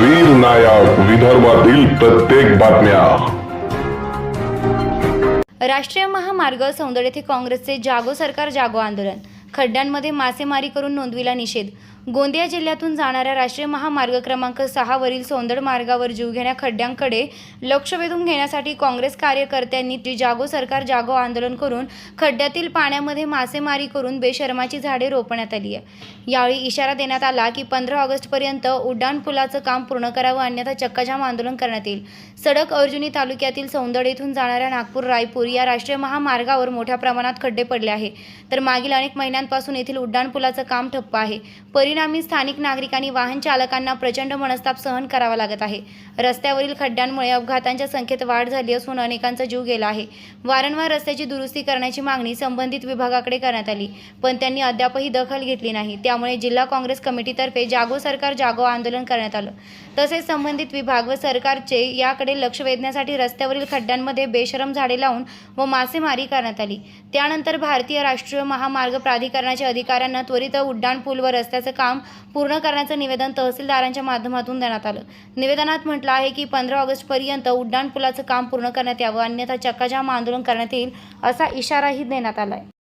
वीर नायक विदर्भातील प्रत्येक बातम्या. राष्ट्रीय महामार्ग सौंदर्य येथे काँग्रेसचे जागो सरकार जागो आंदोलन. खड्ड्यांमध्ये मासेमारी करून नोंदविला निषेध. गोंदिया जिल्ह्यातून जाणाऱ्या राष्ट्रीय महामार्ग क्रमांक सहावरील सोंदड सौंदड मार्गावर जीवघेण्या खड्ड्यांकडे लक्ष वेधून घेण्यासाठी काँग्रेस कार्यकर्त्यांनी ती जागो सरकार जागो आंदोलन करून खड्ड्यातील पाण्यामध्ये मासेमारी करून बेशर्माची झाडे रोपण्यात आली आहे. यावेळी इशारा देण्यात आला की पंधरा ऑगस्टपर्यंत उड्डाण पुलाचं काम पूर्ण करावं अन्यथा चक्काजाम आंदोलन करण्यात येईल. सडक अर्जुनी तालुक्यातील सौंदड येथून जाणाऱ्या नागपूर रायपूर या राष्ट्रीय महामार्गावर मोठ्या प्रमाणात खड्डे पडले आहे. तर मागील अनेक महिन्यांपासून येथील उड्डाण पुलाचं काम ठप्प आहे. परिणाम स्थानिक नागरिकांनी वाहन चालकांना प्रचंड मनस्ताप सहन करावा लागत आहे. रस्त्यावरील खड्ड्यांमुळे अपघातांच्या संख्येत वाढ झाली असून अनेकांचा जीव गेला आहे. वारंवार रस्त्याची दुरुस्ती करण्याची मागणी संबंधित विभागाकडे करण्यात आली पण त्यांनी अद्यापही दखल घेतली नाही. त्यामुळे जिल्हा काँग्रेस कमिटीतर्फे जागो सरकार जागो आंदोलन करण्यात आलं. तसेच संबंधित विभाग व सरकारचे याकडे लक्ष वेधण्यासाठी रस्त्यावरील खड्ड्यांमध्ये बेशरम झाडे लावून व मासेमारी करण्यात आली. त्यानंतर भारतीय राष्ट्रीय महामार्ग प्राधिकरणाच्या अधिकाऱ्यांना त्वरित उड्डाणपूल व रस्त्याचं काम पूर्ण करण्याचं निवेदन तहसीलदारांच्या माध्यमातून देण्यात आलं. निवेदनात म्हटलं आहे की पंधरा ऑगस्टपर्यंत उड्डाणपुलाचं काम पूर्ण करण्यात यावं अन्यथा चक्काजाम आंदोलन करण्यात येईल असा इशाराही देण्यात आला आहे